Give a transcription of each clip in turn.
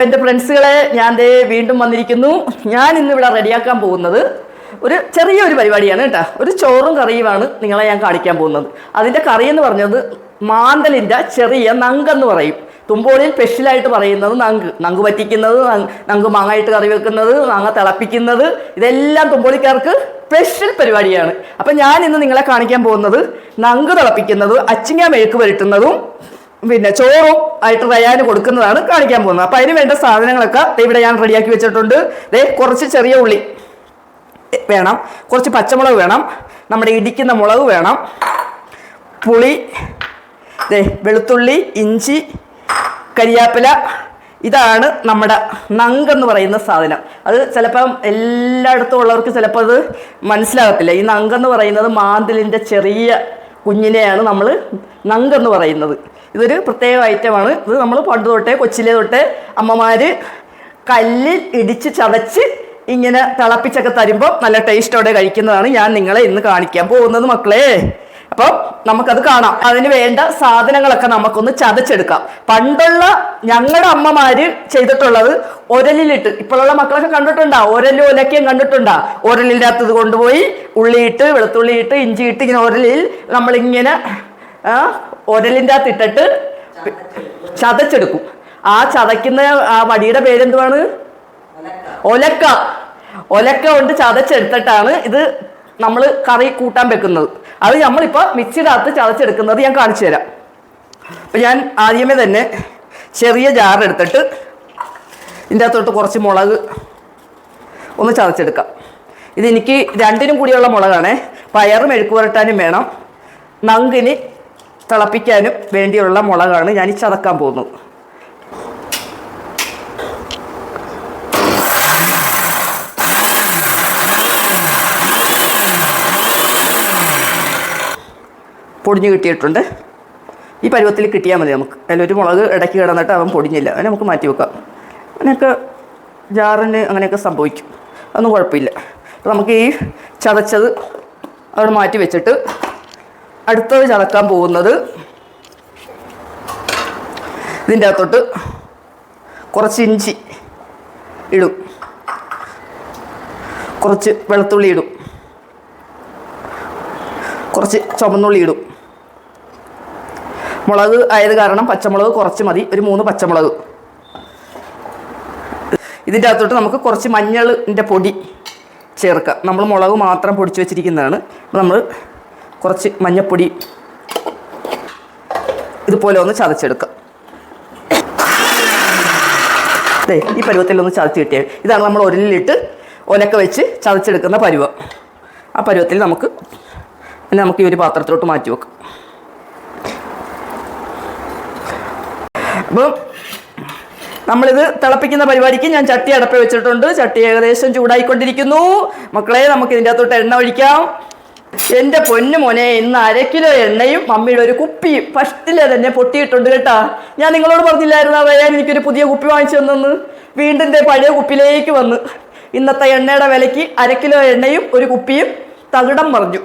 എന്റെ ഫ്രണ്ട്സുകളെ ഞാൻ ദേ വീണ്ടും വന്നിരിക്കുന്നു. ഞാൻ ഇന്ന് ഇവിടെ റെഡിയാക്കാൻ പോകുന്നത് ഒരു ചെറിയൊരു പരിപാടിയാണ് കേട്ടോ. ഒരു ചോറും കറിയുമാണ് നിങ്ങളെ ഞാൻ കാണിക്കാൻ പോകുന്നത്. അതിന്റെ കറി എന്ന് പറഞ്ഞത് മാന്തലിന്റെ ചെറിയ നങ്കെന്ന് പറയും. തുമ്പോളിൽ സ്പെഷ്യലായിട്ട് പറയുന്നത് നങ്ക്. നങ്ക് പറ്റിക്കുന്നത് നങ്- നങ്ക് മാങ്ങായിട്ട് കറി വെക്കുന്നത് മാങ്ങ തിളപ്പിക്കുന്നത് ഇതെല്ലാം തുമ്പോളിക്കാർക്ക് സ്പെഷ്യൽ പരിപാടിയാണ്. അപ്പം ഞാൻ ഇന്ന് നിങ്ങളെ കാണിക്കാൻ പോകുന്നത് നങ്ക് തിളപ്പിക്കുന്നത് അച്ചിങ്ങ മെഴുക്ക് പുരട്ടുന്നതും പിന്നെ ചോറും ആയിട്ട് റയാന് കൊടുക്കുന്നതാണ് കാണിക്കാൻ പോകുന്നത്. അപ്പം അതിന് വേണ്ട സാധനങ്ങളൊക്കെ ഇവിടെ ഞാൻ റെഡിയാക്കി വെച്ചിട്ടുണ്ട്. ദേ കുറച്ച് ചെറിയ ഉള്ളി വേണം. കുറച്ച് പച്ചമുളക് വേണം. നമ്മുടെ ഇടിക്കുന്ന മുളക് വേണം. പുളി ദേ വെളുത്തുള്ളി ഇഞ്ചി കരിയാപ്പില. ഇതാണ് നമ്മുടെ നങ്കെന്ന് പറയുന്ന സാധനം. അത് ചിലപ്പം എല്ലായിടത്തും ഉള്ളവർക്ക് ചിലപ്പോൾ അത് മനസ്സിലാകത്തില്ല. ഈ നങ്കെന്ന് പറയുന്നത് മാന്തലിന്റെ ചെറിയ കുഞ്ഞിനെയാണ് നമ്മൾ നങ്കെന്ന് പറയുന്നത്. ഇതൊരു പ്രത്യേക ഐറ്റമാണ് ഇത് നമ്മൾ പണ്ട് തൊട്ടേ കൊച്ചിലെ തൊട്ടേ അമ്മമാർ കല്ലിൽ ഇടിച്ച് ചതച്ച് ഇങ്ങനെ തിളപ്പിച്ചൊക്കെ തരുമ്പോൾ നല്ല ടേസ്റ്റോടെ കഴിക്കുന്നതാണ് ഞാൻ നിങ്ങളെ ഇന്ന് കാണിക്കാൻ പോകുന്നത് മക്കളെ. അപ്പം നമുക്കത് കാണാം. അതിന് വേണ്ട സാധനങ്ങളൊക്കെ നമുക്കൊന്ന് ചതച്ചെടുക്കാം. പണ്ടുള്ള ഞങ്ങളുടെ അമ്മമാര് ചെയ്തിട്ടുള്ളത് ഒരലിലിട്ട് ഇപ്പോഴുള്ള മക്കളൊക്കെ കണ്ടിട്ടുണ്ടാ? ഒരലും ഒലക്കയും കണ്ടിട്ടുണ്ടാ? ഒരലിന്റെ കൊണ്ടുപോയി ഉള്ളിയിട്ട് വെളുത്തുള്ളിയിട്ട് ഇഞ്ചിയിട്ട് ഇങ്ങനെ ഒരലിൽ നമ്മളിങ്ങനെ ഒരലിന്റെ അകത്ത് ഇട്ടിട്ട് ചതച്ചെടുക്കും. ആ ചതയ്ക്കുന്ന ആ വടിയുടെ പേരെന്തുവാണ്? ഒലക്ക. ഒലക്ക കൊണ്ട് ചതച്ചെടുത്തിട്ടാണ് ഇത് നമ്മൾ കറി കൂട്ടാൻ വെക്കുന്നത്. അത് നമ്മളിപ്പോൾ മിക്സിയുടെ അകത്ത് ചതച്ചെടുക്കുന്നത് ഞാൻ കാണിച്ചു തരാം. അപ്പം ഞാൻ ആദ്യമേ തന്നെ ചെറിയ ജാർ എടുത്തിട്ട് ഇതിന്റെ അകത്തോട്ട് കുറച്ച് മുളക് ഒന്ന് ചതച്ചെടുക്കാം. ഇതെനിക്ക് രണ്ടിനും കൂടിയുള്ള മുളകാണേ. പയറും മെഴുക്കുപുരട്ടാനും വേണം. നങ്കിന് തിളപ്പിക്കാനും വേണ്ടിയുള്ള മുളകാണ് ഞാൻ ചതക്കാൻ പോകുന്നത്. പൊടിഞ്ഞ് കിട്ടിയിട്ടുണ്ട്. ഈ പരുവത്തിൽ കിട്ടിയാൽ മതി നമുക്ക്. അതിലൊരു മുളക് ഇടയ്ക്ക് കിടന്നിട്ട് അവൻ പൊടിഞ്ഞില്ല. അതിനെ നമുക്ക് മാറ്റി വെക്കാം. അങ്ങനെയൊക്കെ ജാറിന് അങ്ങനെയൊക്കെ സംഭവിക്കും. അതൊന്നും കുഴപ്പമില്ല. അപ്പോൾ നമുക്ക് ഈ ചതച്ചത് അവിടെ മാറ്റി വെച്ചിട്ട് അടുത്തത് ചതക്കാൻ പോകുന്നത് ഇതിന്റെ അകത്തോട്ട് കുറച്ച് ഇഞ്ചി ഇടും. കുറച്ച് വെളുത്തുള്ളി ഇടും. കുറച്ച് ചുമന്നുള്ളി ഇടും. മുളക് ആയത് കാരണം പച്ചമുളക് കുറച്ച് മതി. ഒരു മൂന്ന് പച്ചമുളക്. ഇതിന്റെ അകത്തോട്ട് നമുക്ക് കുറച്ച് മഞ്ഞളിന്റെ പൊടി ചേർക്കാം. നമ്മൾ മുളക് മാത്രം പൊടിച്ച് വെച്ചിരിക്കുന്നതാണ്. നമ്മൾ കുറച്ച് മഞ്ഞപ്പൊടി ഇതുപോലെ ഒന്ന് ചതച്ചെടുക്കാം. അതെ ഈ പരുവത്തിൽ ഒന്ന് ചതച്ച് കിട്ടിയാൽ ഇതാണ് നമ്മൾ ഉരലിലിട്ട് ഒലക്ക വെച്ച് ചതച്ചെടുക്കുന്ന പരുവം. ആ പരുവത്തിൽ നമുക്ക് പിന്നെ നമുക്ക് ഈ ഒരു പാത്രത്തിലോട്ട് മാറ്റി വെക്കാം. അപ്പം നമ്മളിത് തിളപ്പിക്കുന്ന പരിപാടിക്ക് ഞാൻ ചട്ടി അടപ്പ് വെച്ചിട്ടുണ്ട്. ചട്ടി ഏകദേശം ചൂടായിക്കൊണ്ടിരിക്കുന്നു. മക്കളെ നമുക്ക് ഇതിന്റെ അകത്തോട്ട് എണ്ണ ഒഴിക്കാം. എന്റെ പൊന്നു മോനെ ഇന്ന് അര കിലോ എണ്ണയും മമ്മിയുടെ ഒരു കുപ്പിയും ഫസ്റ്റിലെ തന്നെ പൊട്ടിയിട്ടുണ്ട് കേട്ടാ. ഞാൻ നിങ്ങളോട് പറഞ്ഞില്ലായിരുന്നു വരാൻ എനിക്കൊരു പുതിയ കുപ്പി വാങ്ങിച്ചു തന്നെന്ന്? വീണ്ടും പഴയ കുപ്പിയിലേക്ക് വന്ന്. ഇന്നത്തെ എണ്ണയുടെ വിലയ്ക്ക് അര കിലോ എണ്ണയും ഒരു കുപ്പിയും തകിടം മറിഞ്ഞു.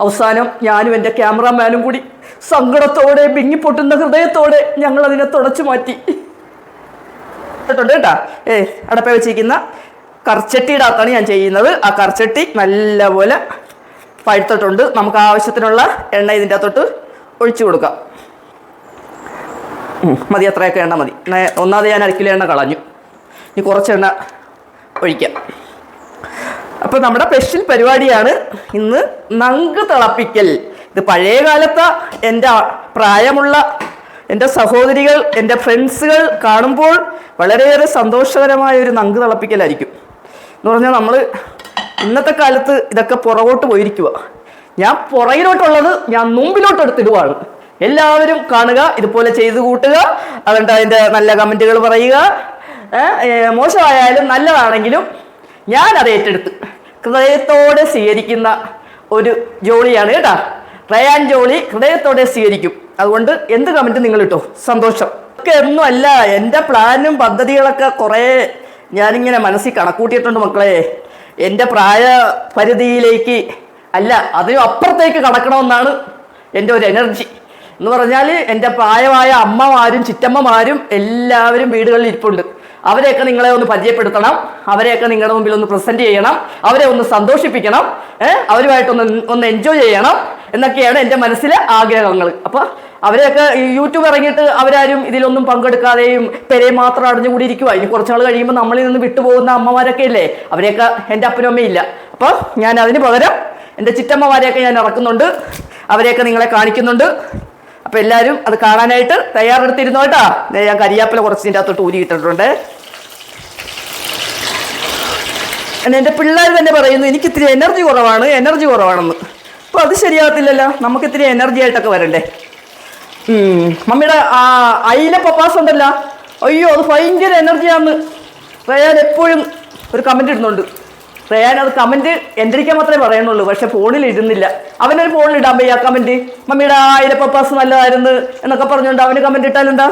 അവസാനം ഞാനും എന്റെ ക്യാമറാമാനും കൂടി സങ്കടത്തോടെ ബിങ്ങിപ്പൊട്ടുന്ന ഹൃദയത്തോടെ ഞങ്ങൾ അതിനെ തുടച്ചു മാറ്റി. കേട്ടാ. ഏ അടപ്പ വെച്ചിരിക്കുന്ന കർച്ചട്ടിയുടെ അകത്താണ് ഞാൻ ചെയ്യുന്നത്. ആ കർച്ചട്ടി നല്ലപോലെ പഴുത്തിട്ടുണ്ട്. നമുക്ക് ആവശ്യത്തിനുള്ള എണ്ണ ഇതിന്റെ അകത്തോട്ട് ഒഴിച്ചു കൊടുക്കാം. മതി അത്രയൊക്കെ എണ്ണ മതി. ഒന്നാമത് ഞാൻ അരക്കിലോ എണ്ണ കളഞ്ഞു. ഇനി കുറച്ച് എണ്ണ ഒഴിക്കാം. അപ്പോൾ നമ്മുടെ സ്പെഷ്യൽ പരിപാടിയാണ് ഇന്ന് നങ്ക് തിളപ്പിക്കൽ. ഇത് പഴയ കാലത്തെ എന്റെ പ്രായമുള്ള എന്റെ സഹോദരികൾ എന്റെ ഫ്രണ്ട്സുകൾ കാണുമ്പോൾ വളരെയേറെ സന്തോഷകരമായ ഒരു നങ്ക് തിളപ്പിക്കലായിരിക്കും. എന്ന് പറഞ്ഞാൽ നമ്മൾ ഇന്നത്തെ കാലത്ത് ഇതൊക്കെ പുറകോട്ട് പോയിരിക്കുക ഞാൻ പുറകിലോട്ടുള്ളത് ഞാൻ മുമ്പിലോട്ട് എടുത്തിടുവാണ് എല്ലാവരും കാണുക ഇതുപോലെ ചെയ്തു കൂട്ടുക അതുകൊണ്ട് അതിന്റെ നല്ല കമന്റുകൾ പറയുക. മോശമായാലും നല്ലതാണെങ്കിലും ഞാൻ അത് ഏറ്റെടുത്ത് ഹൃദയത്തോടെ സ്വീകരിക്കുന്ന ഒരു ജോളിയാണ് കേട്ടാ. റയാൻ ജോളി ഹൃദയത്തോടെ സ്വീകരിക്കും. അതുകൊണ്ട് എന്ത് കമന്റ് നിങ്ങൾ ഇട്ടോ സന്തോഷം ഒക്കെ ഒന്നുമല്ല എന്റെ പ്ലാനും പദ്ധതികളൊക്കെ കുറേ ഞാനിങ്ങനെ മനസ്സിൽ കണക്കൂട്ടിയിട്ടുണ്ട് മക്കളെ. എന്റെ പ്രായ പരിധിയിലേക്ക് അല്ല അതിനും അപ്പുറത്തേക്ക് കടക്കണമെന്നാണ് എന്റെ ഒരു എനർജി എന്ന് പറഞ്ഞാൽ എന്റെ പ്രായമായ അമ്മമാരും ചിറ്റമ്മമാരും എല്ലാവരും വീടുകളിൽ ഇരിപ്പുണ്ട്. അവരെയൊക്കെ നിങ്ങളെ ഒന്ന് പരിചയപ്പെടുത്തണം. അവരെയൊക്കെ നിങ്ങളുടെ മുമ്പിൽ ഒന്ന് പ്രസന്റ് ചെയ്യണം. അവരെ ഒന്ന് സന്തോഷിപ്പിക്കണം. ഏഹ് അവരുമായിട്ടൊന്ന് ഒന്ന് എൻജോയ് ചെയ്യണം. എന്നൊക്കെയാണ് എന്റെ മനസ്സിലെ ആഗ്രഹങ്ങൾ. അപ്പൊ അവരെയൊക്കെ യൂട്യൂബ് ഇറങ്ങിയിട്ട് അവരാരും ഇതിലൊന്നും പങ്കെടുക്കാതെയും പെരെ മാത്രം അടഞ്ഞുകൂടി ഇരിക്കുക ഇനി കുറച്ചാൾ കഴിയുമ്പോൾ നമ്മളിൽ നിന്ന് വിട്ടുപോകുന്ന അമ്മമാരൊക്കെ ഇല്ലേ? അവരെയൊക്കെ എന്റെ അപ്പനും അമ്മയില്ല അപ്പോൾ ഞാൻ അതിന് പകരം എന്റെ ചിറ്റമ്മമാരെയൊക്കെ ഞാൻ ഇറക്കുന്നുണ്ട്. അവരെയൊക്കെ നിങ്ങളെ കാണിക്കുന്നുണ്ട്. അപ്പൊ എല്ലാവരും അത് കാണാനായിട്ട് തയ്യാറെടുത്തിരുന്നോട്ടാ ഞാൻ കരിയാപ്പില കുറച്ച് ഇതിന്റെ അകത്തോട്ട് ഊരി ഇട്ടിട്ടുണ്ട് എന്നെ എന്റെ പിള്ളേർ തന്നെ പറയുന്നു എനിക്ക് ഇത്തിരി എനർജി കുറവാണ് എനർജി കുറവാണെന്ന്. അപ്പോൾ അത് ശരിയാകത്തില്ലല്ലോ. നമുക്ക് ഇത്തിരി എനർജി ആയിട്ടൊക്കെ വരണ്ടേ. മമ്മിയുടെ ആ അയില പപ്പാസ് ഉണ്ടല്ലോ. അയ്യോ അത് ഭയങ്കര എനർജിയാന്ന് റയാൻ എപ്പോഴും ഒരു കമന്റ് ഇടുന്നുണ്ട്. റയാൻ അത് കമന്റ് എന്റെക്കാൻ മാത്രമേ പറയുന്നുള്ളൂ പക്ഷെ ഫോണിൽ ഇടുന്നില്ല. അവനൊരു ഫോണിൽ ഇടാൻ പയ്യ കമന്റ് മമ്മിയുടെ ആ അയില പപ്പാസ് നല്ലതായിരുന്നു എന്നൊക്കെ പറഞ്ഞുകൊണ്ട് അവന് കമന്റ് ഇട്ടാലെന്താ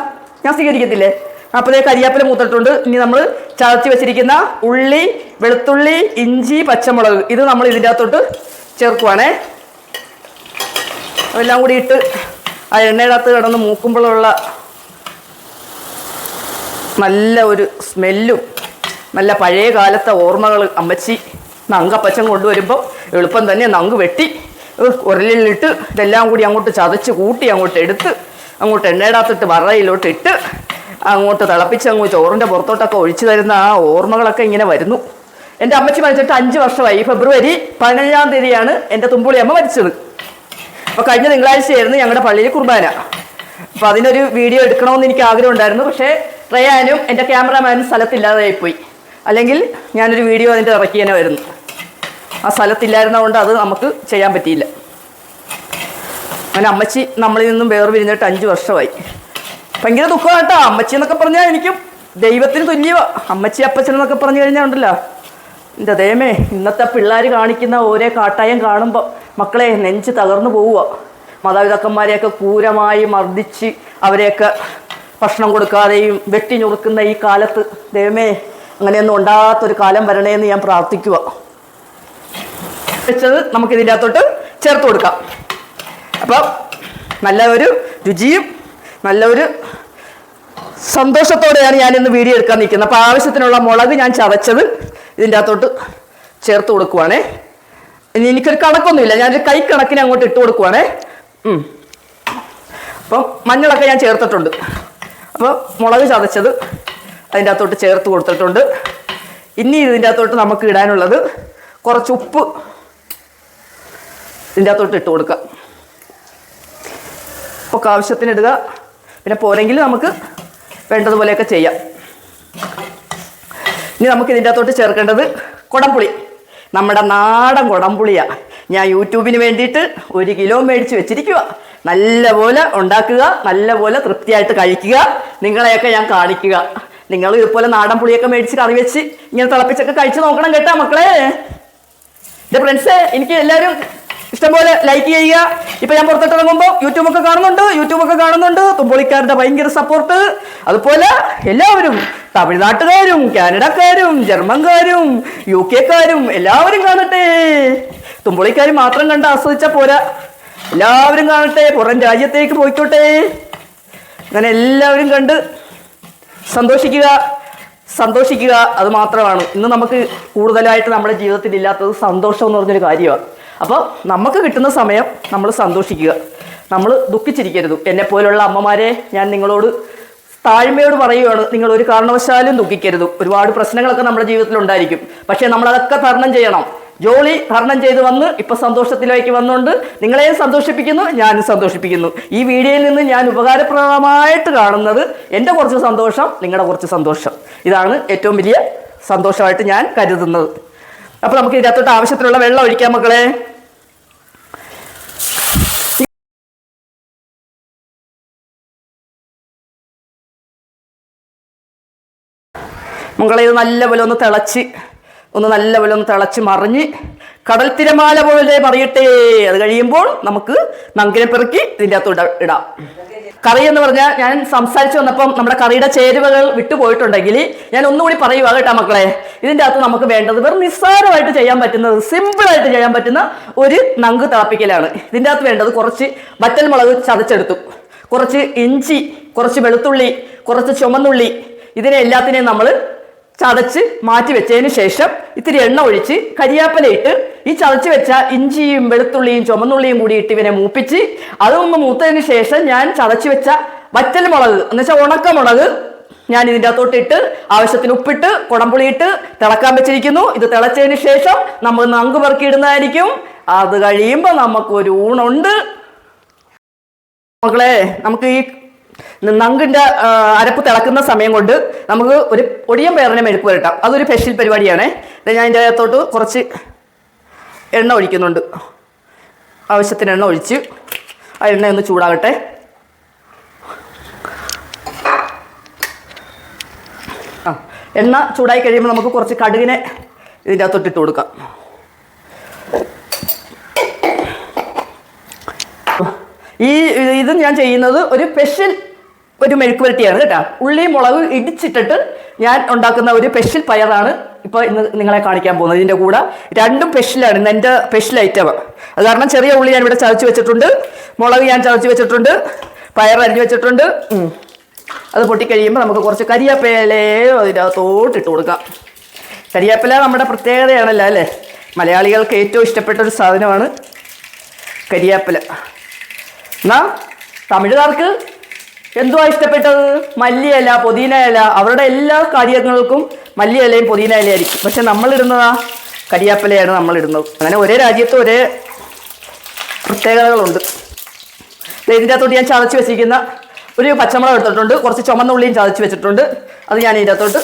ഞാൻ സ്വീകരിക്കത്തില്ലേ? അപ്പോഴേ കരിയാപ്പില മൂത്തിട്ടുണ്ട്. ഇനി നമ്മൾ ചതച്ച് വെച്ചിരിക്കുന്ന ഉള്ളി വെളുത്തുള്ളി ഇഞ്ചി പച്ചമുളക് ഇത് നമ്മൾ ഇതിന്റെ അകത്തോട്ട് ചേർക്കുവാണേ. എല്ലാം കൂടി ഇട്ട് ആ എണ്ണയുടെ അകത്ത് കിടന്ന് മൂക്കുമ്പോഴുള്ള നല്ല ഒരു സ്മെല്ലും നല്ല പഴയ കാലത്തെ ഓർമ്മകൾ അമ്മച്ചി നങ്കപ്പച്ചൻ കൊണ്ടുവരുമ്പോൾ എളുപ്പം തന്നെ നങ്ക് വെട്ടി ഉരലിലിട്ട് ഇതെല്ലാം കൂടി അങ്ങോട്ട് ചതച്ച് കൂട്ടി അങ്ങോട്ട് എടുത്ത് അങ്ങോട്ട് എണ്ണയുടെ അകത്തിട്ട് വറയിലോട്ട് ഇട്ട് അങ്ങോട്ട് തിളപ്പിച്ച് അങ്ങ് ചോറിന്റെ പുറത്തോട്ടൊക്കെ ഒഴിച്ചു തരുന്ന ആ ഓർമ്മകളൊക്കെ ഇങ്ങനെ വരുന്നു. എന്റെ അമ്മച്ചി മരിച്ചിട്ട് അഞ്ച് വർഷമായി. ഫെബ്രുവരി പതിനഞ്ചാം തീയതിയാണ് എന്റെ തുമ്പുളി അമ്മ മരിച്ചത്. അപ്പോൾ കഴിഞ്ഞ തിങ്കളാഴ്ചയായിരുന്നു ഞങ്ങളുടെ പള്ളിയിൽ കുർബാന. അപ്പോൾ അതിനൊരു വീഡിയോ എടുക്കണമെന്ന് എനിക്ക് ആഗ്രഹം ഉണ്ടായിരുന്നു പക്ഷേ റയാനും എന്റെ ക്യാമറാമാനും സ്ഥലത്തില്ലാതായിപ്പോയി. അല്ലെങ്കിൽ ഞാനൊരു വീഡിയോ അതിന്റെ വരുന്നു ആ സ്ഥലത്തില്ലായിരുന്നതുകൊണ്ട് അത് നമുക്ക് ചെയ്യാൻ പറ്റിയില്ല. അങ്ങനെ അമ്മച്ചി നമ്മളിൽ നിന്നും വേർപിരിഞ്ഞിട്ട് അഞ്ച് വർഷമായി. ഭയങ്കര ദുഃഖമാണ് കേട്ടോ. അമ്മച്ചി എന്നൊക്കെ പറഞ്ഞാൽ എനിക്കും ദൈവത്തിന് തുല്യ അമ്മച്ചി അപ്പച്ചൻ എന്നൊക്കെ പറഞ്ഞു കഴിഞ്ഞാൽ ഉണ്ടല്ലോ. എന്റെ ദൈവമേ ഇന്നത്തെ പിള്ളേർ കാണിക്കുന്ന ഓരോ കാട്ടായം കാണുമ്പോൾ മക്കളെ നെഞ്ച് തകർന്നു പോവുക. മാതാപിതാക്കന്മാരെയൊക്കെ ക്രൂരമായി മർദ്ദിച്ച് അവരെയൊക്കെ ഭക്ഷണം കൊടുക്കാതെയും വെട്ടി ഞുറുക്കുന്ന ഈ കാലത്ത് ദൈവമേ അങ്ങനെയൊന്നും ഉണ്ടാകാത്തൊരു കാലം വരണേന്ന് ഞാൻ പ്രാർത്ഥിക്കുക വെച്ചത് നമുക്ക് ഇതിന്റെ അകത്തോട്ട് ചേർത്ത് കൊടുക്കാം. അപ്പം നല്ല ഒരു രുചിയും നല്ല ഒരു സന്തോഷത്തോടെയാണ് ഞാൻ ഇന്ന് വീഡിയോ എടുക്കാൻ നിൽക്കുന്നത്. അപ്പോൾ ആവശ്യത്തിനുള്ള മുളക് ഞാൻ ചതച്ചത് ഇതിന്റെ അകത്തോട്ട് ചേർത്ത് കൊടുക്കുവാണേ. ഇനി എനിക്കൊരു കണക്കൊന്നുമില്ല. ഞാനൊരു കൈ കണക്കിന് അങ്ങോട്ട് ഇട്ട് കൊടുക്കുവാണേ. അപ്പോൾ അപ്പം മഞ്ഞളൊക്കെ ഞാൻ ചേർത്തിട്ടുണ്ട്. അപ്പോൾ മുളക് ചതച്ചത് അതിന്റെ അകത്തോട്ട് ചേർത്ത് കൊടുത്തിട്ടുണ്ട്. ഇനി ഇതിന്റെ അകത്തോട്ട് നമുക്ക് ഇടാനുള്ളത് കുറച്ച് ഉപ്പ് ഇതിന്റെ അകത്തോട്ട് ഇട്ട് കൊടുക്കാം. ഒക്കെ ആവശ്യത്തിന് ഇടുക. പിന്നെ പോരെങ്കിൽ നമുക്ക് വേണ്ടതുപോലെയൊക്കെ ചെയ്യാം. ഇനി നമുക്ക് ഇതിന്റെ അകത്തോട്ട് ചേർക്കേണ്ടത് കുടംപുളി. നമ്മുടെ നാടൻ കുടംപുളിയാണ് ഞാൻ യൂട്യൂബിന് വേണ്ടിയിട്ട് ഒരു കിലോ മേടിച്ച് വെച്ചിരിക്കുക നല്ലപോലെ ഉണ്ടാക്കുക നല്ലപോലെ തൃപ്തിയായിട്ട് കഴിക്കുക. നിങ്ങളെയൊക്കെ ഞാൻ കാണിക്കുക. നിങ്ങൾ ഇതുപോലെ നാടൻ പുളിയൊക്കെ മേടിച്ച് കറി വെച്ച് ഇങ്ങനെ തിളപ്പിച്ചൊക്കെ കഴിച്ച് നോക്കണം കേട്ടോ മക്കളെ. എന്റെ ഫ്രണ്ട്സ് എനിക്ക് എല്ലാവരും ഇഷ്ടംപോലെ ലൈക്ക് ചെയ്യുക. ഇപ്പൊ ഞാൻ പുറത്തോട്ട് ഇറങ്ങുമ്പോൾ യൂട്യൂബ് ഒക്കെ കാണുന്നുണ്ട്. യൂട്യൂബ് ഒക്കെ കാണുന്നുണ്ട്. തുമ്പോളിക്കാരുടെ ഭയങ്കര സപ്പോർട്ട് അതുപോലെ എല്ലാവരും തമിഴ്നാട്ടുകാരും കാനഡക്കാരും ജർമ്മൻകാരും യു കെക്കാരും എല്ലാവരും കാണട്ടെ. തുമ്പോളിക്കാർ മാത്രം കണ്ട് ആസ്വദിച്ച പോരാ. എല്ലാവരും കാണട്ടെ. പുറം രാജ്യത്തേക്ക് പോയിക്കോട്ടെ. അങ്ങനെ എല്ലാവരും കണ്ട് സന്തോഷിക്കുക. സന്തോഷിക്കുക അത് മാത്രമാണ്. ഇന്ന് നമുക്ക് കൂടുതലായിട്ട് നമ്മുടെ ജീവിതത്തിൽ ഇല്ലാത്തത് സന്തോഷം എന്ന് പറഞ്ഞൊരു കാര്യമാണ് അപ്പോൾ നമുക്ക് കിട്ടുന്ന സമയം നമ്മൾ സന്തോഷിക്കുക. നമ്മൾ ദുഃഖിച്ചിരിക്കരുത്. എന്നെ പോലുള്ള അമ്മമാരെ ഞാൻ നിങ്ങളോട് താഴ്മയോട് പറയുകയാണ് നിങ്ങൾ ഒരു കാരണവശാലും ദുഃഖിക്കരുത്. ഒരുപാട് പ്രശ്നങ്ങളൊക്കെ നമ്മുടെ ജീവിതത്തിൽ ഉണ്ടായിരിക്കും. പക്ഷേ നമ്മളതൊക്കെ തരണം ചെയ്യണം. ജോളി തരണം ചെയ്ത് വന്ന് ഇപ്പൊ സന്തോഷത്തിലേക്ക് വന്നുകൊണ്ട് നിങ്ങളെയും സന്തോഷിപ്പിക്കുന്നു ഞാനും സന്തോഷിപ്പിക്കുന്നു. ഈ വീഡിയോയിൽ നിന്ന് ഞാൻ ഉപകാരപ്രദമായിട്ട് കാണുന്നത് എന്റെ കുറച്ച് സന്തോഷം നിങ്ങളുടെ കുറച്ച് സന്തോഷം. ഇതാണ് ഏറ്റവും വലിയ സന്തോഷമായിട്ട് ഞാൻ കരുതുന്നത്. അപ്പോൾ നമുക്ക് ഇതിനകത്തോട്ട് ആവശ്യത്തിലുള്ള വെള്ളം ഒഴിക്കാം മക്കളെ. ഇത് നല്ലപോലെ ഒന്ന് തിളച്ച് ഒന്ന് നല്ലപോലെ ഒന്ന് തിളച്ച് മറിഞ്ഞ് കടൽ തിരമാല പോലെ മറിയട്ടെ. അത് കഴിയുമ്പോൾ നമുക്ക് നങ്കിനെ പെറുക്കി ഇതിന്റെ അകത്ത് ഇടാം കറി എന്ന് പറഞ്ഞാൽ ഞാൻ സംസാരിച്ചു വന്നപ്പം നമ്മുടെ കറിയുടെ ചേരുവകൾ വിട്ടുപോയിട്ടുണ്ടെങ്കിൽ ഞാൻ ഒന്നുകൂടി പറയുക കേട്ടോ മക്കളെ. ഇതിന്റെ അകത്ത് നമുക്ക് വേണ്ടത് വെറും നിസ്സാരമായിട്ട് ചെയ്യാൻ പറ്റുന്നത് സിമ്പിളായിട്ട് ചെയ്യാൻ പറ്റുന്ന ഒരു നങ്ക് തിളപ്പിക്കലാണ്. ഇതിന്റെ അകത്ത് വേണ്ടത് കുറച്ച് വറ്റൽ മുളക് ചതച്ചെടുത്തു. കുറച്ച് ഇഞ്ചി കുറച്ച് വെളുത്തുള്ളി കുറച്ച് ചുമന്നുള്ളി. ഇതിനെ എല്ലാത്തിനെയും നമ്മൾ ചതച്ച് മാറ്റി വെച്ചതിന് ശേഷം ഇത്തിരി എണ്ണ ഒഴിച്ച് കരിയാപ്പല ഇട്ട് ഈ ചതച്ച് വെച്ച ഇഞ്ചിയും വെളുത്തുള്ളിയും ചുമന്നുള്ളിയും കൂടി ഇട്ട് ഇവനെ മൂപ്പിച്ച് അതൊന്ന് മൂത്തതിന് ശേഷം ഞാൻ ചതച്ച് വെച്ച വറ്റൽ മുളക് എന്ന് വെച്ചാൽ ഉണക്കമുളക് ഞാൻ ഇതിന്റെ അകത്തോട്ട് ഇട്ട് ആവശ്യത്തിന് ഉപ്പിട്ട് കുടംപുളിയിട്ട് തിളക്കാൻ വെച്ചിരിക്കുന്നു. ഇത് തിളച്ചതിന് ശേഷം നമ്മൾ നങ്ക് പെറുക്കി ഇടുന്നതായിരിക്കും അത് കഴിയുമ്പോൾ നമുക്കൊരു ഊണുണ്ട്. മക്കളെ നമുക്ക് ഈ നങ്കിന്റെ ആ, അരപ്പ് തിളക്കുന്ന സമയം കൊണ്ട് നമുക്ക് ഒരു ഒടിയൻ പേറിനെ മെഴുക്ക് പുരട്ടാം. അതൊരു സ്പെഷ്യൽ പരിപാടിയാണേ. ഞാൻ ഇതിന്റെ അകത്തോട്ട് കുറച്ച് എണ്ണ ഒഴിക്കുന്നുണ്ട്. ആവശ്യത്തിന് എണ്ണ ഒഴിച്ച് ആ എണ്ണ ഒന്ന് ചൂടാകട്ടെ. ആ എണ്ണ ചൂടായി കഴിയുമ്പോൾ നമുക്ക് കുറച്ച് കടുകിനെ ഇതിന്റെ അകത്തോട്ട് ഇട്ട് കൊടുക്കാം. ഈ ഇത് ഞാൻ ചെയ്യുന്നത് ഒരു സ്പെഷ്യൽ ഒരു മെഴുക്ക് പുരട്ടിയാണ് കേട്ടോ. ഉള്ളി മുളക് ഇടിച്ചിട്ടിട്ട് ഞാൻ ഉണ്ടാക്കുന്ന ഒരു സ്പെഷ്യൽ പയറാണ് ഇപ്പോൾ ഇന്ന് നിങ്ങളെ കാണിക്കാൻ പോകുന്നത്. ഇതിന്റെ കൂടെ രണ്ടും സ്പെഷ്യലാണ് ഇന്ന് എന്റെ സ്പെഷ്യൽ ഐറ്റം അത് കാരണം ചെറിയ ഉള്ളി ഞാൻ ഇവിടെ ചതച്ച് വെച്ചിട്ടുണ്ട്. മുളക് ഞാൻ ചതച്ച് വെച്ചിട്ടുണ്ട്. പയർ അരിഞ്ഞു വെച്ചിട്ടുണ്ട്. അത് പൊട്ടിക്കഴിയുമ്പോൾ നമുക്ക് കുറച്ച് കരിയാപ്പലയോ അതിനകത്തോട്ട് ഇട്ട് കൊടുക്കാം. കരിയാപ്പില നമ്മുടെ പ്രത്യേകതയാണല്ലോ അല്ലേ? മലയാളികൾക്ക് ഏറ്റവും ഇഷ്ടപ്പെട്ട ഒരു സാധനമാണ് കരിയാപ്പില. എന്നാ തമിഴുകാർക്ക് എന്തുവാ ഇഷ്ടപ്പെട്ടത്? മല്ലിയില പുതിന ഇല അവരുടെ എല്ലാ കാര്യങ്ങൾക്കും മല്ലിയിലയും പുതിന ഇലയായിരിക്കും പക്ഷെ നമ്മളിടുന്നതാ കരിയാപ്പിലയാണ് നമ്മളിടുന്നത്. അങ്ങനെ ഒരേ രാജ്യത്ത് ഒരേ പ്രത്യേകതകളുണ്ട്. ഇതിന്റെ അകത്തോട്ട് ഞാൻ ചതച്ച് വെച്ചിരിക്കുന്ന ഒരു പച്ചമുളക് എടുത്തിട്ടുണ്ട്. കുറച്ച് ചുമന്നുള്ളിയും ചതച്ച് വെച്ചിട്ടുണ്ട്. അത് ഞാൻ ഇതിന്റെ അകത്തോട്ട്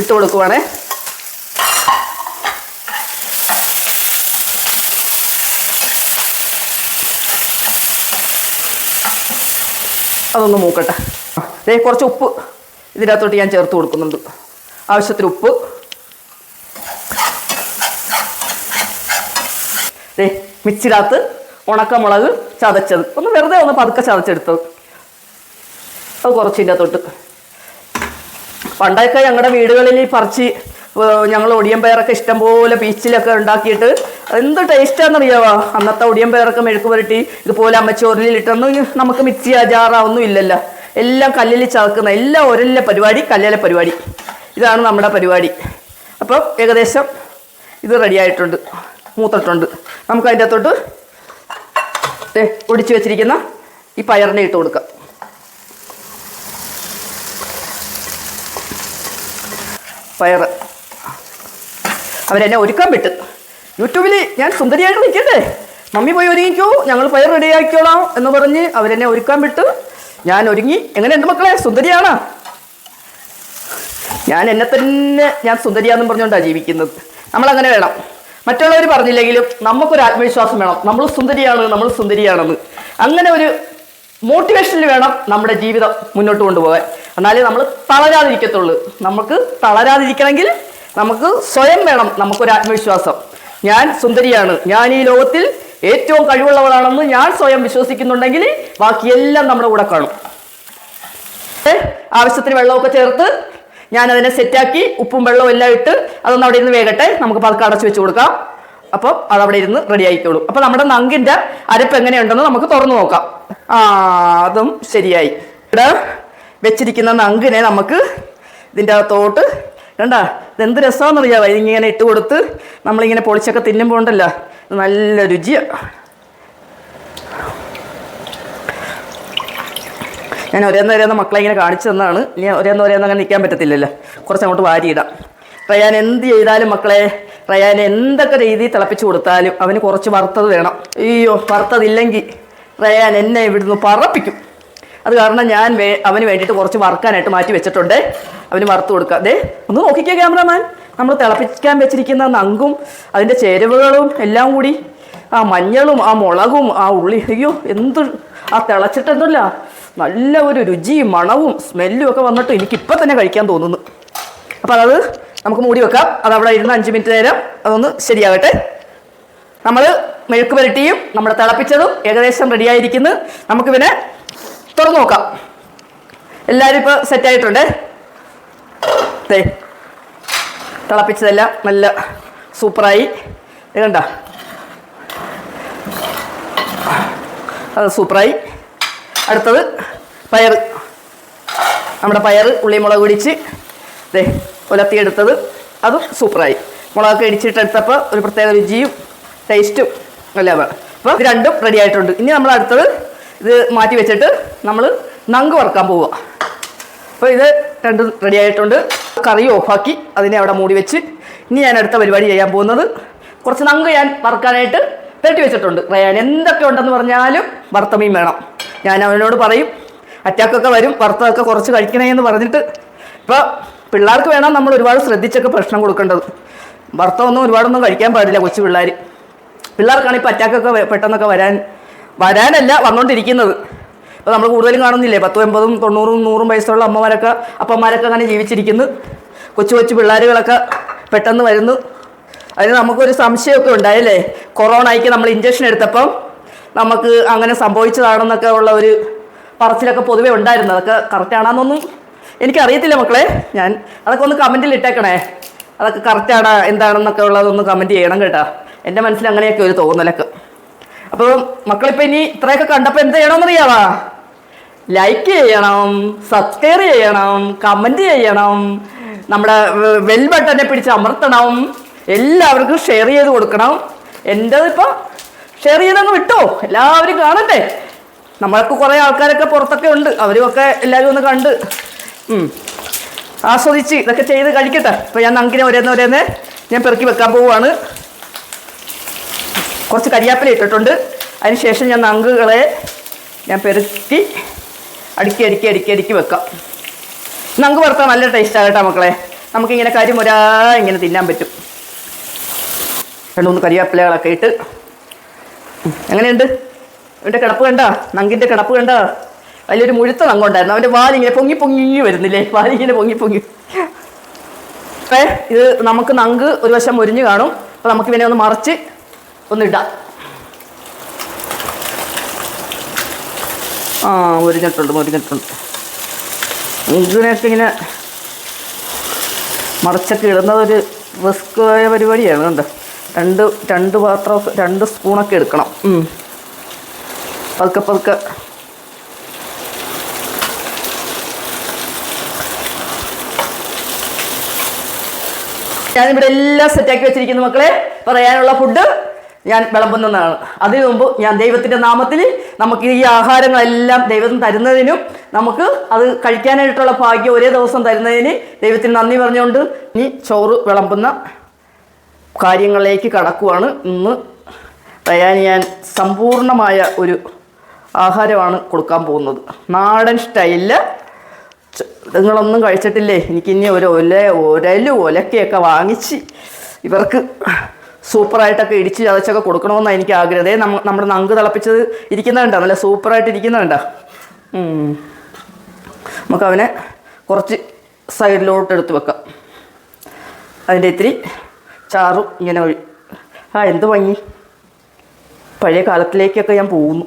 ഇട്ട് കൊടുക്കുവാണേ. അതൊന്ന് മൂക്കട്ടെ. ദേ കുറച്ച് ഉപ്പ് ഇതിനകത്തോട്ട് ഞാൻ ചേർത്ത് കൊടുക്കുന്നുണ്ട്. ആവശ്യത്തിന് ഉപ്പ്. ദേ മിക്സിനകത്ത് ഉണക്കമുളക് ചതച്ചത്. ഒന്ന് വെറുതെ ഒന്ന് പതുക്കെ ചതച്ചെടുത്തത്. അത് കുറച്ചിന്റെ തൊട്ട് പണ്ടൊക്കെ ഞങ്ങളുടെ വീടുകളിൽ ഈ പറിച്ച് ഞങ്ങൾ ഒടിയൻ പയറൊക്കെ ഇഷ്ടംപോലെ പീച്ചിലൊക്കെ ഉണ്ടാക്കിയിട്ട് എന്ത് ടേസ്റ്റാണെന്നറിയാവോ അന്നത്തെ ഒടിയൻ പയറൊക്കെ മെഴുക്ക് പുരട്ടി ഇതുപോലെ അമ്മച്ചോറിലിട്ടൊന്നും നമുക്ക് മിക്സി അജാറ ഇല്ലല്ലോ. എല്ലാം കല്ലിൽ ചതക്കുന്ന എല്ലാം ഒരല്ല പരിപാടി കല്ലിലെ പരിപാടി. ഇതാണ് നമ്മുടെ പരിപാടി. അപ്പോൾ ഏകദേശം ഇത് റെഡി ആയിട്ടുണ്ട്. മൂത്തിട്ടുണ്ട്. നമുക്ക് അതിന്റെ അകത്തോട്ട് ഒടിച്ചു വെച്ചിരിക്കുന്ന ഈ പയറിനെ ഇട്ട് കൊടുക്കാം. പയറ്. അവരെന്നെ ഒരുക്കാൻ പറ്റും യൂട്യൂബിൽ ഞാൻ സുന്ദരിയായിട്ട് നിൽക്കണ്ടേ മമ്മി പോയി ഒരുങ്ങിക്കോ ഞങ്ങൾ പയർ റെഡിയാക്കിക്കോളാം എന്ന് പറഞ്ഞ് അവരെന്നെ ഒരുക്കാൻ വിട്ട് ഞാൻ ഒരുങ്ങി. എങ്ങനെ എന്റെ മക്കളെ? സുന്ദരിയാണോ? ഞാൻ എന്നെ തന്നെ ഞാൻ സുന്ദരിയാന്നും പറഞ്ഞുകൊണ്ടാണ് ജീവിക്കുന്നത്. നമ്മളങ്ങനെ വേണം. മറ്റുള്ളവർ പറഞ്ഞില്ലെങ്കിലും നമുക്കൊരു ആത്മവിശ്വാസം വേണം. നമ്മൾ സുന്ദരിയാണ് നമ്മൾ സുന്ദരിയാണെന്ന്. അങ്ങനെ ഒരു മോട്ടിവേഷനിൽ വേണം നമ്മുടെ ജീവിതം മുന്നോട്ട് കൊണ്ടുപോകാൻ. എന്നാലേ നമ്മൾ തളരാതിരിക്കത്തുള്ളൂ. നമുക്ക് തളരാതിരിക്കണമെങ്കിൽ നമുക്ക് സ്വയം വേണം നമുക്കൊരു ആത്മവിശ്വാസം. ഞാൻ സുന്ദരിയാണ്. ഞാൻ ഈ ലോകത്തിൽ ഏറ്റവും കഴിവുള്ളവളാണെന്ന് ഞാൻ സ്വയം വിശ്വസിക്കുന്നുണ്ടെങ്കിൽ ബാക്കിയെല്ലാം നമ്മുടെ കൂടെ കാണും. ആവശ്യത്തിന് വെള്ളമൊക്കെ ചേർത്ത് ഞാൻ അതിനെ സെറ്റാക്കി ഉപ്പും വെള്ളവും എല്ലാം ഇട്ട് അതൊന്ന് അവിടെ ഇരുന്ന് വേകട്ടെ. നമുക്ക് പതുക്കെ അടച്ചു വെച്ച് കൊടുക്കാം. അപ്പം അതവിടെ ഇരുന്ന് റെഡി ആയിക്കോളൂ. അപ്പം നമ്മുടെ നങ്കിന്റെ അരപ്പ് എങ്ങനെയുണ്ടെന്ന് നമുക്ക് തുറന്നു നോക്കാം. ആ അതും ശരിയായി. ഇവിടെ വെച്ചിരിക്കുന്ന നങ്കിനെ നമുക്ക് ഇതിന്റെ അകത്തോട്ട് കണ്ടാ ഇതെന്ത് രസമാണെന്നറിയാമോ ഇതിങ്ങനെ ഇട്ട് കൊടുത്ത് നമ്മളിങ്ങനെ പൊളിച്ചൊക്കെ തിന്നുമ്പോൾ ഉണ്ടല്ലോ നല്ല രുചിയാണ് ഞാൻ ഒരേന്ന് ഒരേന്ന് മക്കളെ ഇങ്ങനെ കാണിച്ചു തന്നാണ്. ഇനി ഒരേന്ന് ഒരേന്ന് അങ്ങനെ നിൽക്കാൻ പറ്റത്തില്ലല്ലോ. കുറച്ച് അങ്ങോട്ട് വാരിയിടാം. റയാൻ എന്ത് ചെയ്താലും മക്കളെ റയാൻ എന്തൊക്കെ രീതിയിൽ തിളപ്പിച്ച് കൊടുത്താലും അവന് കുറച്ച് വറുത്തത് വേണം. അയ്യോ വറുത്തതില്ലെങ്കിൽ റയാൻ എന്നെ ഇവിടുന്ന് പറപ്പിക്കും. അത് കാരണം ഞാൻ അവന് വേണ്ടിയിട്ട് കുറച്ച് വറുക്കാനായിട്ട് മാറ്റി വെച്ചിട്ടുണ്ട്. അവന് വറുത്ത് കൊടുക്കാം. അതെ ഒന്ന് നോക്കിക്കേ ക്യാമറമാൻ. നമ്മൾ തിളപ്പിക്കാൻ വെച്ചിരിക്കുന്ന നങ്കും അതിന്റെ ചേരുവകളും എല്ലാം കൂടി ആ മഞ്ഞളും ആ മുളകും ആ ഉള്ളി. അയ്യോ എന്ത് ആ തിളച്ചിട്ടുണ്ടല്ല നല്ല ഒരു രുചിയും മണവും സ്മെല്ലും ഒക്കെ വന്നിട്ട് എനിക്കിപ്പോൾ തന്നെ കഴിക്കാൻ തോന്നുന്നു. അപ്പോൾ അത് നമുക്ക് മൂടി വെക്കാം. അത് അവിടെ ഇരുന്ന് അഞ്ച് മിനിറ്റ് നേരം അതൊന്ന് ശരിയാകട്ടെ. നമ്മൾ മെഴുക്ക് പുരട്ടിയും നമ്മുടെ തിളപ്പിച്ചതും ഏകദേശം റെഡിയായിരിക്കുന്നു നമുക്കിവനെ തുറന്നു നോക്കാം. എല്ലാവരും ഇപ്പോൾ സെറ്റായിട്ടുണ്ട് ദേ തിളപ്പിച്ചതെല്ലാം നല്ല സൂപ്പറായി. കണ്ട? അത് സൂപ്പറായി. അടുത്തത് പയർ നമ്മുടെ പയർ ഉള്ളിമുളക് പിടിച്ച് ദേ ഉലത്തിയെടുത്തത് അതും സൂപ്പറായി. മുളകൊക്കെ ഇടിച്ചിട്ടെടുത്തപ്പോൾ ഒരു പ്രത്യേക രുചിയും ടേസ്റ്റും എല്ലാം. അപ്പോൾ രണ്ടും റെഡി ആയിട്ടുണ്ട്. ഇനി നമ്മൾ അടുത്തത് ഇത് മാറ്റി വെച്ചിട്ട് നമ്മൾ നങ്ക് വറുക്കാൻ പോവുക. അപ്പോൾ ഇത് രണ്ടും റെഡി ആയിട്ടുണ്ട്. കറി ഓഫാക്കി അതിനെ അവിടെ മൂടി വെച്ച് ഇനി ഞാൻ അടുത്ത പരിപാടി ചെയ്യാൻ പോകുന്നത് കുറച്ച് നങ്ക് ഞാൻ വറുക്കാനായിട്ട് പെരട്ടി വെച്ചിട്ടുണ്ട്. റയാൻ എന്തൊക്കെ ഉണ്ടെന്ന് പറഞ്ഞാലും വറുത്ത മീൻ വേണം. ഞാൻ അവനോട് പറയും അറ്റാക്കൊക്കെ വരും വറുത്തതൊക്കെ കുറച്ച് കഴിക്കണേ എന്ന് പറഞ്ഞിട്ട്. ഇപ്പോൾ പിള്ളേർക്ക് വേണം നമ്മൾ ഒരുപാട് ശ്രദ്ധിച്ചൊക്കെ ഭക്ഷണം കൊടുക്കേണ്ടത്. വറുത്തമൊന്നും ഒരുപാടൊന്നും കഴിക്കാൻ പാടില്ല കൊച്ചു പിള്ളേർ പിള്ളേർക്കാണ് ഇപ്പോൾ അറ്റാക്കൊക്കെ പെട്ടെന്നൊക്കെ വരാൻ വരാനല്ല വന്നുകൊണ്ടിരിക്കുന്നത് ഇപ്പോൾ നമ്മൾ കൂടുതലും കാണുന്നില്ലേ പത്തും എൺപതും തൊണ്ണൂറും നൂറും വയസ്സുള്ള അമ്മമാരൊക്കെ അപ്പന്മാരൊക്കെ അങ്ങനെ ജീവിച്ചിരിക്കുന്നു. കൊച്ചു കൊച്ചു പിള്ളേരുകളൊക്കെ പെട്ടെന്ന് വരുന്നു. അതിന് നമുക്കൊരു സംശയമൊക്കെ ഉണ്ടായല്ലേ കൊറോണയ്ക്ക് നമ്മൾ ഇഞ്ചക്ഷൻ എടുത്തപ്പം നമുക്ക് അങ്ങനെ സംഭവിച്ചതാണെന്നൊക്കെ ഉള്ള ഒരു പറച്ചിലൊക്കെ പൊതുവെ ഉണ്ടായിരുന്നു. അതൊക്കെ കറക്റ്റ് ആണെന്നൊന്നും എനിക്കറിയത്തില്ല മക്കളെ. ഞാൻ അതൊക്കെ ഒന്ന് കമന്റിൽ ഇട്ടേക്കണേ. അതൊക്കെ കറക്റ്റാണ് എന്താണെന്നൊക്കെ ഉള്ളതൊന്ന് കമന്റ് ചെയ്യണം കേട്ടോ. എന്റെ മനസ്സിൽ അങ്ങനെയൊക്കെ ഒരു തോന്നലൊക്കെ അപ്പോൾ മക്കളിപ്പോൾ ഇനി ഇത്രയൊക്കെ കണ്ടപ്പോൾ എന്ത് ചെയ്യണമെന്നറിയാവാ ലൈക്ക് ചെയ്യണം സബ്സ്ക്രൈബ് ചെയ്യണം കമന്റ് ചെയ്യണം നമ്മുടെ വെൽ ബട്ടനെ പിടിച്ച് അമർത്തണം എല്ലാവർക്കും ഷെയർ ചെയ്ത് കൊടുക്കണം. എന്റെതിപ്പോൾ ഷെയർ ചെയ്തങ്ങ് വിട്ടോ. എല്ലാവരും കാണട്ടെ നമ്മളൊക്കെ കുറേ ആൾക്കാരൊക്കെ പുറത്തൊക്കെ ഉണ്ട്. അവരുമൊക്കെ എല്ലാവരും ഒന്ന് കണ്ട് ആസ്വദിച്ച് ഇതൊക്കെ ചെയ്ത് കഴിക്കട്ടെ. അപ്പോൾ ഞാൻ നങ്കിനെ ഒരേന്ന് ഒരേന്ന് ഞാൻ പെറുക്കി വെക്കാൻ പോവുകയാണ്. കുറച്ച് കരിയാപ്പില ഇട്ടിട്ടുണ്ട്. അതിനുശേഷം ഞാൻ നങ്കുകളെ ഞാൻ പെരുക്കി അടുക്കി അടുക്കി അടുക്കി അടുക്കി വെക്കാം. നങ്ക് വറുത്താൽ നല്ല ടേസ്റ്റാണ് കേട്ടോ മക്കളെ. നമുക്കിങ്ങനെ കരിമുരാ ഇങ്ങനെ തിന്നാൻ പറ്റും. രണ്ട് മൂന്ന് കരിയാപ്പിലകളൊക്കെ ഇട്ട്. എങ്ങനെയുണ്ട്? അവന്റെ കിടപ്പ് കണ്ട? നങ്കിന്റെ കിടപ്പ് കണ്ട? അതിലൊരു മുഴുത്ത നങ്കുണ്ടായിരുന്നു. അവന്റെ വാലിങ്ങനെ പൊങ്ങി പൊങ്ങി വരുന്നില്ലേ? വാലിങ്ങനെ പൊങ്ങി പൊങ്ങി. ഏ ഇത് നമുക്ക് നങ്ക് ഒരു വശം മുരിഞ്ഞ് കാണും. അപ്പോൾ നമുക്ക് ഇവനെ ഒന്ന് മറിച്ച് ഒന്നിടാം. ആ മുരിഞ്ഞിട്ടുണ്ട് മുരിഞ്ഞിട്ടുണ്ട് ഇതിനൊക്കെ ഇങ്ങനെ മറിച്ചൊക്കെ ഇടുന്നത് ഒരു റിസ്ക് ആയ പരിപാടിയാണ് കണ്ടോ? രണ്ട് രണ്ട് പാത്രം രണ്ട് സ്പൂണൊക്കെ എടുക്കണം. പതുക്കെ പതുക്കെ. ഞാനിവിടെ എല്ലാം സെറ്റാക്കി വെച്ചിരിക്കുന്നു മക്കളെ. പറയാനുള്ള ഫുഡ് ഞാൻ വിളമ്പുന്നതാണ്. അതിനു മുമ്പ് ഞാൻ ദൈവത്തിന്റെ നാമത്തിൽ നമുക്ക് ഈ ആഹാരങ്ങളെല്ലാം ദൈവം തരുന്നതിനും നമുക്ക് അത് കഴിക്കാനായിട്ടുള്ള ഭാഗ്യം ഒരേ ദിവസം തരുന്നതിന് ദൈവത്തിന് നന്ദി പറഞ്ഞുകൊണ്ട് ഇനി ചോറ് വിളമ്പുന്ന കാര്യങ്ങളിലേക്ക് കടക്കുവാണ്. ഇന്ന് തയ്യാൻ ഞാൻ സമ്പൂർണമായ ഒരു ആഹാരമാണ് കൊടുക്കാൻ പോകുന്നത്. നാടൻ സ്റ്റൈലിൽ നിങ്ങളൊന്നും കഴിച്ചിട്ടില്ലേ? എനിക്കിനി ഒരു ഒല ഒരലും ഒലക്കയൊക്കെ വാങ്ങിച്ച് ഇവർക്ക് സൂപ്പറായിട്ടൊക്കെ ഇടിച്ച് ചതച്ചൊക്കെ കൊടുക്കണമെന്നാണ് എനിക്ക് ആഗ്രഹം. നമ്മ നമ്മുടെ നങ്ക് തിളപ്പിച്ചത് ഇരിക്കുന്നുണ്ടോ? നല്ല സൂപ്പറായിട്ട് ഇരിക്കുന്നുണ്ടോ? നമുക്കവനെ കുറച്ച് സൈഡിലോട്ട് എടുത്ത് വെക്കാം. അതിന്റെ ഇത്തിരി ചാറും ഇങ്ങനെ ഒഴി ആ എന്ത് ഭംഗി. പഴയ കാലത്തിലേക്കൊക്കെ ഞാൻ പോകുന്നു.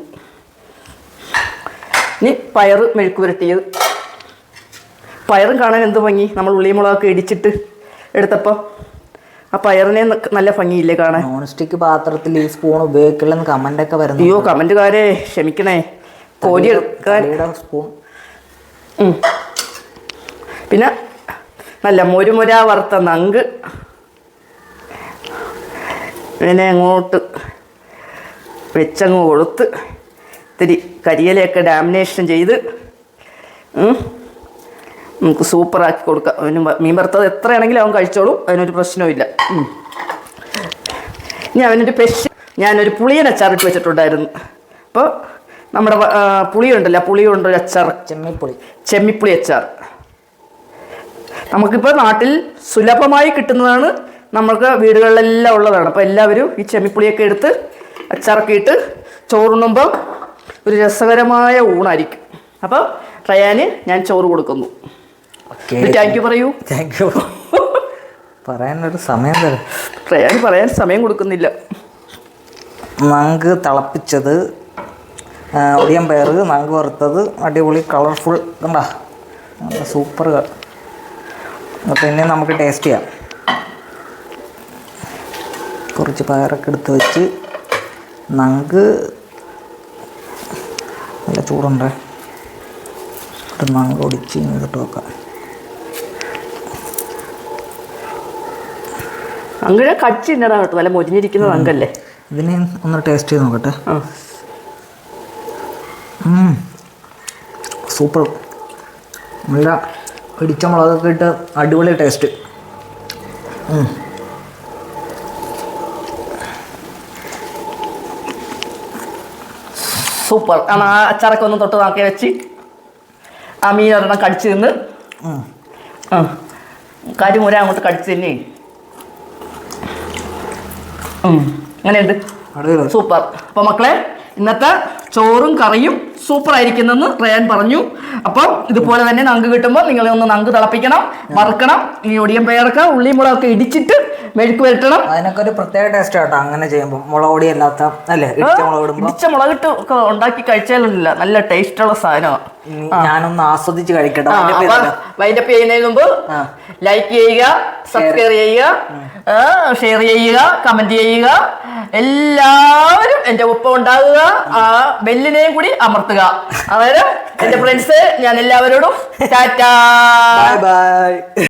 ഇനി പയറ് മെഴുക്ക് പുരട്ടിയത്. പയറും കാണാൻ എന്ത് ഭംഗി. നമ്മൾ ഉള്ളിമുളകൊക്കെ ഇടിച്ചിട്ട് എടുത്തപ്പോൾ ആ പയറിനെ നല്ല ഭംഗിയില്ലേ കാണാൻ? നോൺ സ്റ്റിക്ക് പാത്രത്തിൽ ഈ സ്പൂൺ ഉപയോഗിക്കില്ലെന്ന് കമന്റ് ഒക്കെ വരുന്നു അയ്യോ കമന്റുകാരെ ക്ഷമിക്കണേ. കോരി എടുക്കാൻ സ്പൂൺ പിന്നെ നല്ല മുരുമുര വറുത്ത നങ്ക്. പിന്നെ അങ്ങോട്ട് വെച്ചങ്ങ് കൊടുത്ത് ഇത്തിരി കരിയിലയൊക്കെ ഡാമിനേഷൻ ചെയ്ത്. നമുക്ക് സൂപ്പറാക്കി കൊടുക്കാം. അവന് മീൻ വറുത്തത് എത്രയാണെങ്കിലും അവൻ കഴിച്ചോളും. അതിനൊരു പ്രശ്നവുമില്ല. ഇനി അവനൊരു പെഷ് ഞാനൊരു പുളിയൻ അച്ചാറിട്ട് വെച്ചിട്ടുണ്ടായിരുന്നു. അപ്പോൾ നമ്മുടെ പുളി ഉണ്ടല്ല പുളിയുണ്ടല്ലോ. പുളി കൊണ്ടൊരു അച്ചാർ. ചെമ്മിപ്പുളി. ചെമ്മിപ്പുളി അച്ചാർ. നമുക്കിപ്പോൾ നാട്ടിൽ സുലഭമായി കിട്ടുന്നതാണ് നമുക്ക് വീടുകളിലെല്ലാം ഉള്ളതാണ്. അപ്പോൾ എല്ലാവരും ഈ ചെമ്മിപ്പുളിയൊക്കെ എടുത്ത് അച്ചാറൊക്കെ ഇട്ട് ചോറുണ്ണുമ്പോൾ ഒരു രസകരമായ ഊണായിരിക്കും. അപ്പോൾ ട്രയാന് ഞാൻ ചോറ് കൊടുക്കുന്നു. താങ്ക് യു പറയൂ. താങ്ക് യു പറയാനൊരു സമയം തരാം. പറയാൻ സമയം കൊടുക്കുന്നില്ല. നങ്ക് തിളപ്പിച്ചത് ഒടിയൻ പയർ നങ്ക് വറുത്തത് അടിപൊളി കളർഫുൾ കണ്ടാ? സൂപ്പർ അപ്പോൾ ഇനി നമുക്ക് ടേസ്റ്റ് ചെയ്യാം. കുറച്ച് പയറൊക്കെ എടുത്ത് വെച്ച് നങ്ക് നല്ല ചൂടുണ്ട്. നങ്ക് ഒടിച്ച് ഇങ്ങോട്ട് വെക്കാം. അങ്ങനെ കച്ചിന്നടാ കേട്ടോ. നല്ല മൊരിഞ്ഞിരിക്കുന്നത് അങ്കല്ലേ? ഇതിനെ ഒന്ന് ടേസ്റ്റ് ചെയ്ത് നോക്കട്ടെ. സൂപ്പർ. നല്ല ഇടിച്ച മുളകൊക്കെ ഇട്ട് അടിപൊളി ടേസ്റ്റ്. സൂപ്പർ. കാരണം ആ അച്ചാറൊക്കെ ഒന്ന് തൊട്ട് നാക്കി വെച്ച് ആ മീൻ ഒരെണ്ണം കടിച്ചു തിന്ന്. ആ. കാര്യം ഒരാ അങ്ങോട്ട് കടിച്ചു തന്നെ. അങ്ങനെയുണ്ട് സൂപ്പർ. അപ്പോൾ മക്കളെ ഇന്നത്തെ ചോറും കറിയും സൂപ്പർ ആയിരിക്കുന്നെന്ന് റയാൻ പറഞ്ഞു. അപ്പം ഇതുപോലെ തന്നെ നങ്ക് കിട്ടുമ്പോൾ നിങ്ങൾ ഒന്ന് നങ്ക് തിളപ്പിക്കണം വറുക്കണം ഈ ഒടിയൻ പേർക്ക് ഉള്ളി മുളകൊക്കെ ഇടിച്ചിട്ട് മെഴുക്ക് വരട്ടണം. അതിനൊക്കെ ഒരു പ്രത്യേക ടേസ്റ്റ് കേട്ടോ അങ്ങനെ ചെയ്യുമ്പോൾ മുളക് പൊടി അല്ലാത്ത അല്ലേ? ഇടിച്ച മുളക് ഇടുമ്പോൾ ഇടിച്ച മുളകിട്ട് ഒക്കെ ഉണ്ടാക്കി കഴിച്ചാലില്ല നല്ല ടേസ്റ്റുള്ള സാധനമാണ് ഞാനൊന്ന് ആസ്വദിച്ച് കഴിക്കട്ടെ. വൈൻഡപ്പ് ചെയ്യുന്നതിന് മുമ്പ് ലൈക്ക് ചെയ്യുക സബ്സ്ക്രൈബ് ചെയ്യുക ഷെയർ ചെയ്യുക കമന്റ് ചെയ്യുക. എല്ലാവരും എന്റെ ഒപ്പം ഉണ്ടാകുക. ആ ബെല്ലിനെയും കൂടി അമർത്തുക അതായത് എന്റെ ഫ്രണ്ട്സ് ഞാൻ എല്ലാവരോടും ടാറ്റാ. Bye bye